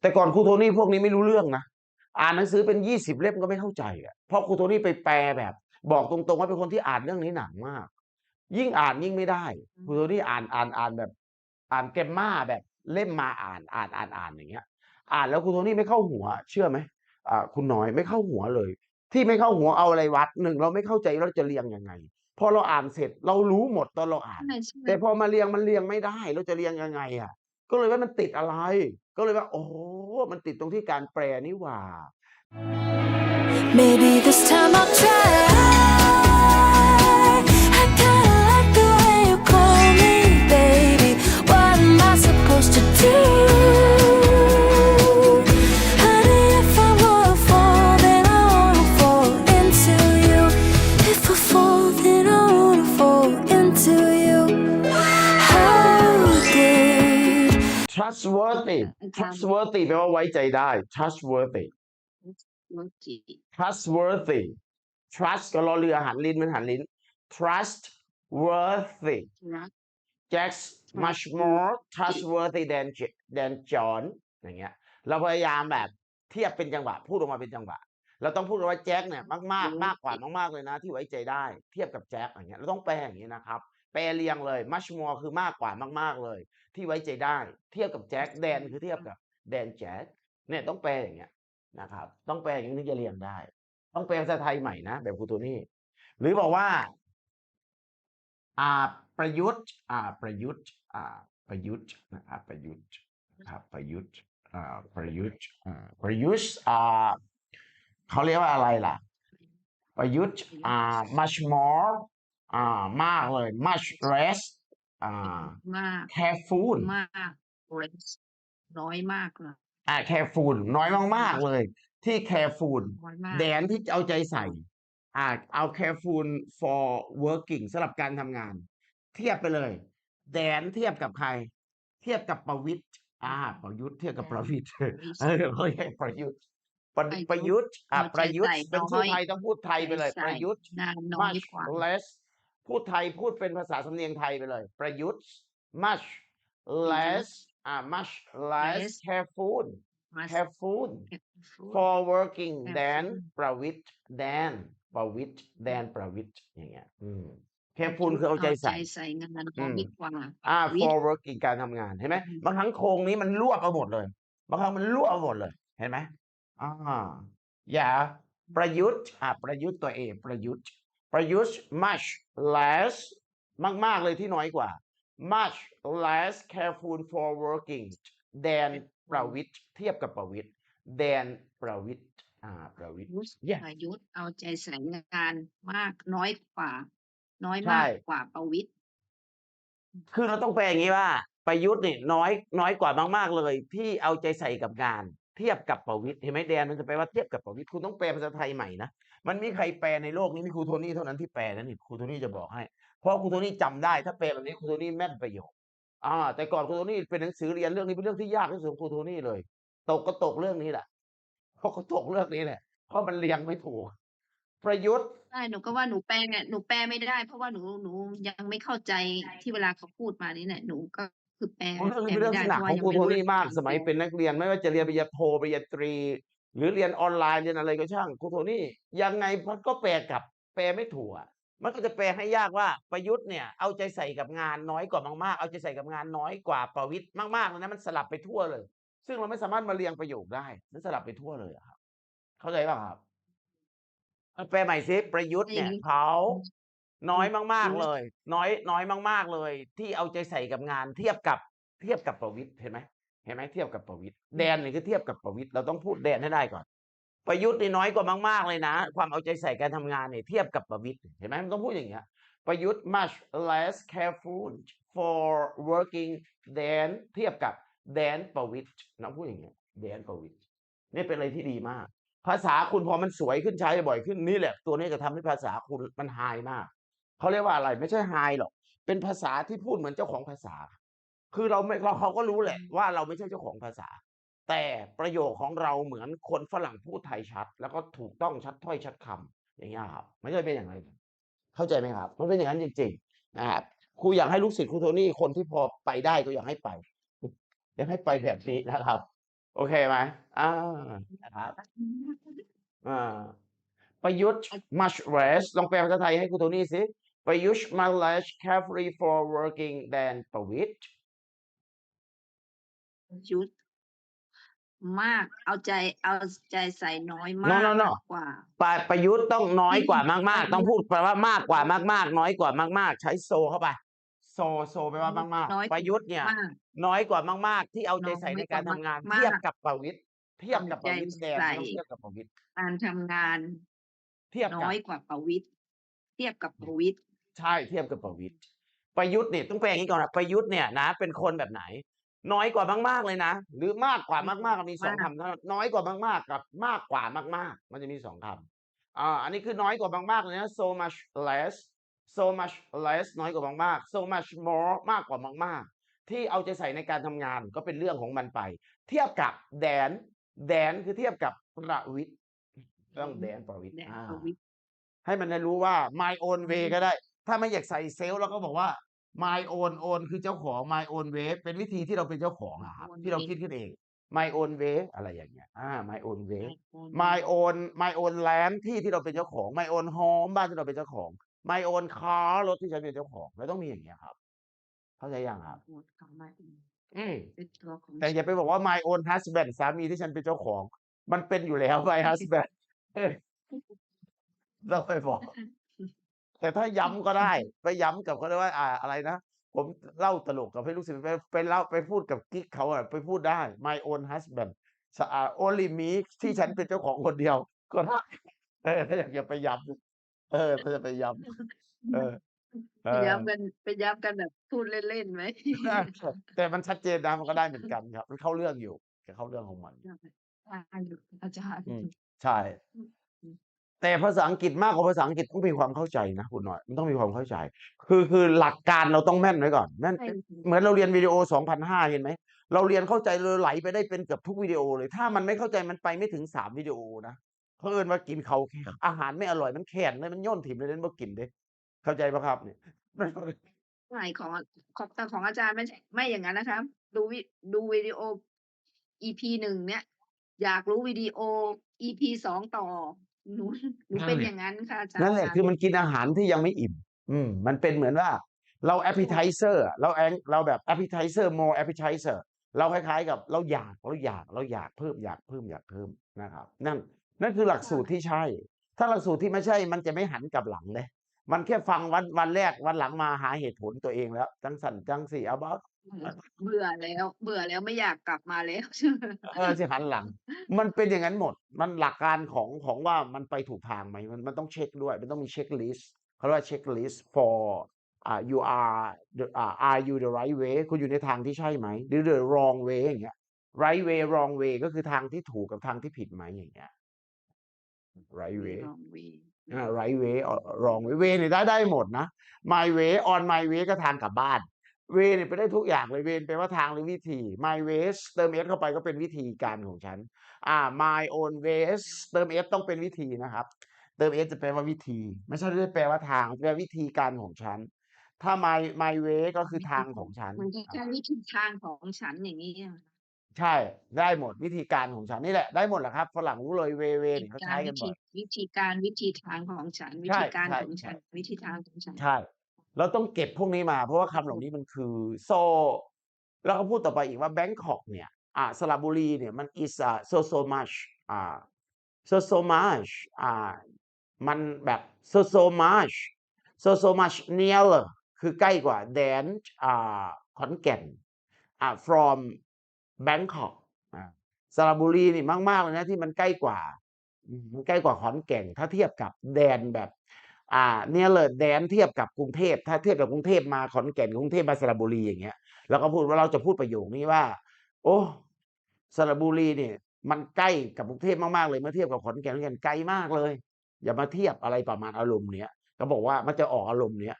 แต่ก่อนครูโทนี่พวกนี้ไม่รู้เรื่องนะอ่านหนังสือเป็นยี่สิบเล่มก็ไม่เข้าใจอะเพราะครูโทนี่ไปแปลแบบ บอกตรงๆว่าเป็นคนที่อ่านเรื่องนี้หนักมาก ยิ่งอ่านยิ่งไม่ได้ครูโทนี่อ่านอ่านอ่านแบบ อ่านแกมมาแบบเล่มมาอ่านอ่านอ่านอ่านอย่างเงี้ย อ่านแล้วครูโทนี่ไม่เข้าหัว เชื่อไหมอ่าคุณน้อยไม่เข้าหัวเลย ที่ไม่เข้าหัวเอาอะไรวัดหนึ่งเราไม่เข้าใจเราจะเรียงยังไงพอเราอ่านเสร็จเรารู้หมดตอนเราอ่านใช่ใช่แต่พอมาเรียงมันเรียงไม่ได้ เราจะเรียงยังไงอะ ก็เลยว่ามันติดอะไร ก็เลยว่าโอ้มันติดตรงที่การแปลนี่หว่า Maybe this time I'll try. Trustworthy อาจารย์ trustworthy แปลว่าไว้ใจได้ trustworthy โลจิ trustworthy trust ก็รอเรือหันลิ้นมันหันลิ้น trustworthy รัก Jack's much more trustworthy than J- than John อย่างเงี้ย เราพยายามแบบเทียบเป็นจังหวะ พูดออกมาเป็นจังหวะ เราต้องพูดว่าแจ็คเนี่ยมากมากๆมากกว่ามาก ๆ เลยนะ ที่ไว้ใจได้ เทียบกับแจ็คอย่างเงี้ย เราต้องแปลอย่างนี้นะครับแปลเรียงเลย much more คือมากกว่ามาก ๆเลย ที่ไว้ใจได้ เทียบกับแจ็คแดนคือเทียบกับแดนแจ็คเนี่ยต้องแปลอย่างเงี้ยนะครับ ต้องแปลอย่างนี้ถึงจะเรียงได้ ต้องแปลภาษาไทยใหม่นะแบบครูโทนี่หรือบอกว่าอ่าประยุทธ์อ่าประยุทธ์อ่าประยุทธ์นะครับประยุทธ์นะครับประยุทธ์อ่าประยุทธ์อ่าประยุทธ์อ่าเขาเรียกว่าอะไรล่ะประยุทธ์อ่า much more อ่ามากเลย much less อ่ามาก careful มากเรสน้อยมากเลย อ่า careful น้อยมากๆเลย ที่ careful น้อยมาก แดนที่เอาใจใส่ อ่าเอา careful for working สำหรับการทำงาน เทียบไปเลย แดนเทียบกับใคร เทียบกับประวิตรอ่า ประยุทธ์เทียบกับประวิตรเออเขาเรียกประยุทธ์ประประยุทธ์ประยุทธ์อ่าเอาใจประยุทธ์ใส่เป็นชื่อน้อยไทยต้องพูดไทยไปเลยใส่ประยุทธ์ นานน้อย much กว่า less พูดไทยพูดเป็นภาษาสำเนียงไทยไปเลย ประยุทธ์ much less อ่า much less less careful มา careful ฟูด for working than Careful ประวิตร than ประวิตร than ประวิตรอย่างเงี้ยอืม careful คือเอาใจใส่ใส่งานอืน้อมยกว่าอ่าวิท for ย์ working การทำงานเห็นไหมอืมบางครั้งโครงนี้มันรวบเอาหมดเลย บางครั้งมันรวบเอาหมดเลย เห็นไหมอ่าอย่าประยุทธ์อ่าประยุทธ์ตัวเองประยุทธ์ ประยุทธ์ much less มาก ๆ เลยที่น้อยกว่า much less careful for working than ประวิตรเทียบกับประวิตร than ประวิตรอ่าประวิตรยุทธ Yeah ประยุทธ์เอาใจใส่งานมากน้อยกว่า น้อยใช่มากกว่าประวิทย์คือเราต้องแปลอย่างนี้ว่า ประยุทธ์นี่น้อยน้อยกว่ามาก ๆ เลยที่เอาใจใส่กับงาน เทียบกับประวิตรเห็นไหมแดนมันจะแปลว่าเทียบกับประวิตรคุณต้องแปลภาษาไทยใหม่นะมันมีใครแปลในโลกนี้มีครูโทนี่เท่านั้นที่แปลนะนี่ครูโทนี่จะบอกให้ เพราะครูโทนี่จำได้ถ้าแปลแบบนี้ครูโทนี่แม่นประโยคอ่า แต่ก่อนครูโทนี่เป็นหนังสือเรียนเรื่องนี้เป็นเรื่องที่ยากที่สุดของครูโทนี่เลย ตกก็ตกเรื่องนี้แหละเพราะก็ตกเรื่องนี้แหละเพราะมันเรียงไม่ถูก ประยุทธ์ใช่หนูก็ว่าหนูแปลเนี่ยหนูแปลไม่ได้ เพราะว่าหนูหนูยังไม่เข้าใจที่เวลาเขาพูดมานี่แหละหนูก็ คือแปลเรื่องแปลนี้เป็นไม่เรื่องได้ที่หนักเพขราะองว่ายังไม่รู้ครูโทนี่มากหลัสมัยสือเป็นนักเรียนไม่ว่าจะเรียนปริญญาโทปริญญาตรี หรือเรียนออนไลน์เรียนอะไรก็ช่างครูโทนี่ยังไงมันก็แปลกลับแปลไม่ถูกอะมันก็จะแปลให้ยากว่าประยุทธ์เนี่ย เอาใจใส่กับงานน้อยกว่ามากๆ เอาใจใส่กับงานน้อยกว่าประวิตรมากๆเลยนะมันสลับไปทั่วเลย ซึ่งเราไม่สามารถมาเรียงประโยคได้มันสลับไปทั่วเลยอะครับ เข้าใจป่ะครับเอาแปลใหม่ซิประยุทธ์เนี่ยเขา น้อยมากๆเลย น้อยน้อยมาก ๆเลย ที่เอาใจใส่กับงานเทียบกับเทียบกับประวิตรเห็นไหมเห็นไหมเทียบกับประวิตรแดนนี่คือเทียบกับประวิตรเราต้องพูดแดนให้ได้ก่อน ประยุทธ์นี่น้อยกว่ามากๆเลยนะ ความเอาใจใส่การทำงานเนี่ยเทียบกับประวิตรเห็นไหมมันต้องพูดอย่างเงี้ยประยุทธ์ much less careful for working than เทียบกับ than ประวิตรน้องพูดอย่างเงี้ย than ประวิตรนี่เป็นอะไรที่ดีมาก ภาษาคุณพอมันสวยขึ้นใช้บ่อยขึ้นนี่แหละ ตัวนี้จะทำให้ภาษาคุณมันไฮมาก เขาเรียกว่าอะไรไม่ใช่ไฮหรอก เป็นภาษาที่พูดเหมือนเจ้าของภาษา คือเราไม่เราเขาก็รู้แหละว่าเราไม่ใช่เจ้าของภาษา แต่ประโยคของเราเหมือนคนฝรั่งพูดไทยชัด แล้วก็ถูกต้องชัดถ้อยชัดคำอย่างเงี้ยครับไม่ใช่เป็นอย่างไรเข้าใจไหมครับ มันเป็นอย่างนั้นจริงๆนะครับครูอยากให้ลูกศิษย์ครูโทนี่คนที่พอไปได้ก็อยากให้ไปอยากให้ไปแบบนี้นะครับ โอเคไหมอ่านะครับอ่าประยุทธ์ much less ลองแปลภาษาไทยให้ครูโทนี่สิ ประยุทธ์ much less carefree for working than ประวิตรยุทธมาก เอาใจ เอาใจใส่น้อย no มาก no no กว่า ปะประยุทธ์ต้องน้อยกว่ามากประยุทธ์ๆต้องพูดแปลว่ามากกว่ามากๆ น้อยกว่ามาก ๆ ใช้โซเข้าไป โซโซแปลว่ามากน้อย ๆ ประยุทธ์เนี่ย มาก น้อยกว่ามาก ๆ ที่เอาใจใส่น้อยในการกว่าทำงานมากๆเทียบกับประวิตรเทียบกับประวิตรเอาใจแดงใส่ไม่ต้องเทียบกับประวิตรการทำงานเทียบกับน้อยกว่าประวิตรเทียบกับประวิตร ใช่เทียบกับประวิตรประยุทธ์เนี่ยต้องแปลอย่างนี้ก่อนนะประยุทธ์เนี่ยนะ เป็นคนแบบไหน น้อยกว่ามากๆเลยนะ หรือมากกว่ามากๆมีสองคำเท่านั้นน้อยกว่ามากๆกับมากกว่ามากๆ มันจะมีสองคำอ่าอันนี้คือน้อยกว่ามากๆเลยนะ so much less so much less น้อยกว่ามากๆ so much more มากกว่ามากๆ ที่เอาใจใส่ในการทำงานก็เป็นเรื่องของมันไป เทียบกับแดน แดนคือเทียบกับประวิตรต้องแดนประวิตรแดนอ่าประวิตรให้มันได้รู้ว่า my own way ก็ได้ ถ้าไม่อยากใส่เซลล์เราก็บอกว่า my own own คือเจ้าของ my own way เป็นวิธีที่เราเป็นเจ้าของอะครับ own ที่เรา way คิดขึ้นเอง my own way อะไรอย่างเงี้ยอ่า my own way ไม่ my own my own land ที่ที่เราเป็นเจ้าของ my own home บ้านที่เราเป็นเจ้าของ my own car รถที่ฉันเป็นเจ้าของเราต้องมีอย่างเงี้ยครับ เข้าใจยังครับพูดคำว่าอืมเป็นตัวของแต่อย่าไปบอกว่า my own husband สามีที่ฉันเป็นเจ้าของ มันเป็นอยู่แล้ว my husband เออเราไปบอก แต่ถ้าย้ำก็ได้ ไปย้ำกับเขาได้ว่าอ่าอะไรนะ ผมเล่าตลกกับให้ลูกศิษย์ไปไปเล่าไปพูดกับกิ๊กเขาอะไปพูดได้ my own husband สะอา only me ที่ฉันเป็นเจ้าของคนเดียว ก็ได้เออถ้าอยากจะไปย้ำเออถ้าจะไปย้ำเออเอไปอ ย้ำกันไปย้ำกันแบบพูดเล่นๆไหมแต่มันชัดเจนนะมันก็ได้เหมือนกันครับ มันเข้าเรื่องอยู่แต่เข้าเรื่องของมันอาจารย์ อืม ใช่ แต่ภาษาอังกฤษมากกว่าภาษาอังกฤษต้องมีความเข้าใจนะคุณหน่อย มันต้องมีความเข้าใจ คือคือหลักการเราต้องแม่นไว้ก่อนแม่นใช่ เหมือนเราเรียนวิดีโอ2,500เห็นไหมเราเรียนเข้าใจเลยไหลไปได้เป็นเกือบทุกวิดีโอเลย ถ้ามันไม่เข้าใจมันไปไม่ถึงสามวิดีโอนะเพราะเอิญว่ากินเขาอาหารไม่อร่อยมันแข็งเลยมันย่นถิ่มเลยเล่นบ่กินเด้เข้าใจปะครับเนี่ยไม่ของของแต่ของอาจารย์ไม่ใช่ไม่อย่างนั้นนะครับดูวิดูวิดีโอ EP หนึ่งเนี่ย อยากรู้วิดีโอ EP สองต่อ หนูหนูนั่นเป็นแหละอย่างนั้นค่ะอาจารย์นั่นแหละคือมันกินอาหารที่ยังไม่อิ่ม อืมมันเป็นเหมือนว่า เรา appetizer อะเราแองเราแบบ appetizer more appetizer เราคล้ายๆกับเราอยากเราอยากเราอยากเพิ่มอยากเพิ่มอยากเพิ่มนะครับ นั่นนั่นคือหลักสูตรที่ใช่ ถ้าหลักสูตรที่ไม่ใช่ มันจะไม่หันกลับหลังเลยมันแค่ฟังวันวันแรกวันหลังมาหาเหตุผลตัวเองแล้วจังสันจังสี่เอาบ้าเบื่อแล้ว เบื่อแล้วไม่อยากกลับมาแล้ว ใช่ไหม เออ สิ หันหลัง มันเป็นอย่างนั้นหมด มันหลักการของ ของว่ามันไปถูกทางไหม มัน มันต้องเช็คด้วย มันต้องมีเช็คลิสต์ เขาเรียกว่าเช็คลิสต์ for อ่า you are the อ่า are you the right way คุณอยู่ในทางที่ใช่ไหม หรือ the wrong way อย่างเงี้ย right way wrong way ก็คือทางที่ถูกกับทางที่ผิดไหม อย่างเงี้ย right way Wrong way อ่า right way or wrong way way เนี่ยได้ ได้หมดนะ my way on my way ก็ทางกลับบ้าน way เนี่ยไปได้ทุกอย่างเลย way แปลว่าทางหรือวิธี my ways เติม s เข้าไปก็เป็นวิธีการของฉัน อ่า my own ways เติม s ต้องเป็นวิธีนะครับ เติม s จะแปลว่าวิธี ไม่ใช่ได้แปลว่าทางแปลว่าวิธีการของฉัน ถ้า my my way ก็คือทางของฉัน มันก็แค่วิธีทางของฉันอย่างนี้อะใช่ได้หมดวิธีการของฉันนี่แหละได้หมดแหละครับฝรั่งรู้เลย way way วิเนี่ยธีเขากาใช้รกัวินบ่ธีอย วิธีการวิธีทางของฉัน วิใช่ธีการใช่ของฉัใช่นวิธีทางของฉัน ใช่ เราต้องเก็บพวกนี้มา เพราะว่าคำเหล่านี้มันคือโซ แล้วก็พูดต่อไปอีกว่าแบงคอกเนี่ยอ่าสระบุรีเนี่ยมัน is a so so much อ่า so so much อ่ามันแบบ so so much so so much nearer คือใกล้กว่า than อ่าขอนแก่นอ่า from Bangkok อ่าสระบุรีนี่มากๆเลยนะที่มันใกล้กว่ามันใกล้กว่าขอนแก่นถ้าเทียบกับแดนแบบ อ่าเนี่ยเลยแดนเทียบกับกรุงเทพถ้าเทียบกับกรุงเทพมาขอนแก่นกรุงเทพมาสระบุรีอย่างเงี้ยแล้วก็พูดว่าเราจะพูดประโยคนี้ว่า โอ้สระบุรีเนี่ย มันใกล้กับกรุงเทพมากๆเลยเมื่อเทียบกับขอนแก่นขอนแก่นไกลมากเลย อย่ามาเทียบอะไรประมาณอารมณ์เนี้ยก็บอกว่ามันจะออกอารมณ์เนี้ย